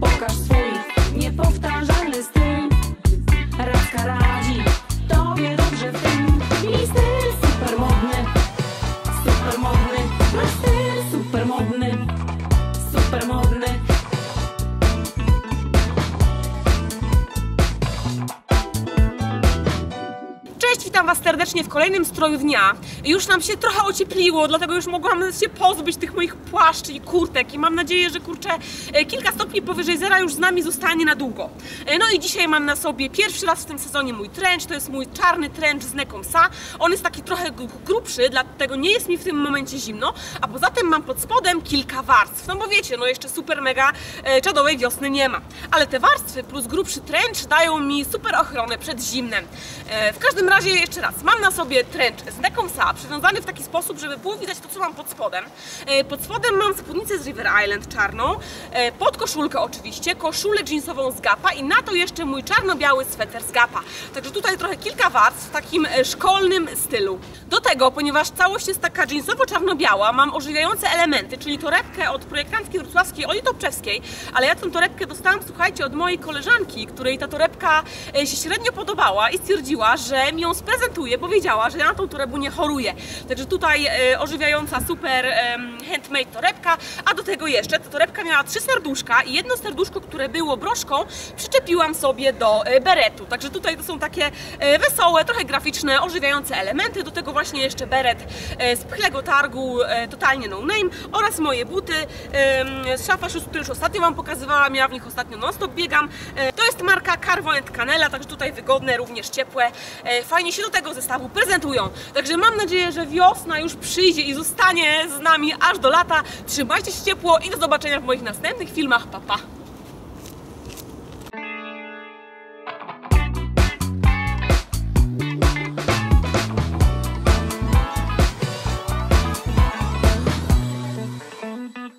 Pokaż swój niepowtarzalny styl. Radka radzi, tobie dobrze w tym. I styl super modny, super modny. Masz styl super modny, Cześć, witam Was serdecznie w kolejnym stroju dnia. Już nam się trochę ociepliło, dlatego już mogłam się pozbyć tych moich płaszczy i kurtek i mam nadzieję, że kurczę e, kilka stopni powyżej zera już z nami zostanie na długo. E, No i dzisiaj mam na sobie pierwszy raz w tym sezonie mój trench, to jest mój czarny trench z Nekomsa. On jest taki trochę gru- grubszy, dlatego nie jest mi w tym momencie zimno, a poza tym mam pod spodem kilka warstw. No bo wiecie, no jeszcze super mega e, czadowej wiosny nie ma. Ale te warstwy plus grubszy trench dają mi super ochronę przed zimnem. W każdym razie jeszcze raz, mam na sobie trench z Nekomsa, przywiązany w taki sposób, żeby było widać to, co mam pod spodem. E, Pod spodem mam spódnicę z River Island czarną, e, pod koszulkę oczywiście, koszulę jeansową z Gapa i na to jeszcze mój czarno-biały sweter z Gapa. Także tutaj trochę kilka warstw w takim e, szkolnym stylu. Do tego, ponieważ całość jest taka jeansowo-czarno-biała, mam ożywiające elementy, czyli torebkę od projektantki wrocławskiej Oli Topczewskiej, ale ja tę torebkę dostałam, słuchajcie, od mojej koleżanki, której ta torebka się średnio podobała i stwierdziła, że mi ją sprezentuje, bo wiedziała, że ja na tą torebkę nie choruję. Także tutaj e, ożywiająca super em, handmade torebka, a do tego jeszcze ta torebka miała trzy serduszka i jedno serduszko, które było broszką, przyczepiłam sobie do e, beretu. Także tutaj to są takie e, wesołe, trochę graficzne, ożywiające elementy. Do tego właśnie jeszcze beret e, z pchlego targu, e, totalnie no name oraz moje buty em, z szafa które już ostatnio Wam pokazywałam. Ja w nich ostatnio non stop biegam. E, To jest marka Carvo Canela, także tutaj wygodne, również ciepłe. E, Fajnie się do tego zestawu prezentują. Także mam nadzieję, że wiosna już przyjdzie i zostanie z nami aż do lata. Trzymajcie się ciepło i do zobaczenia w moich następnych filmach. Pa, pa!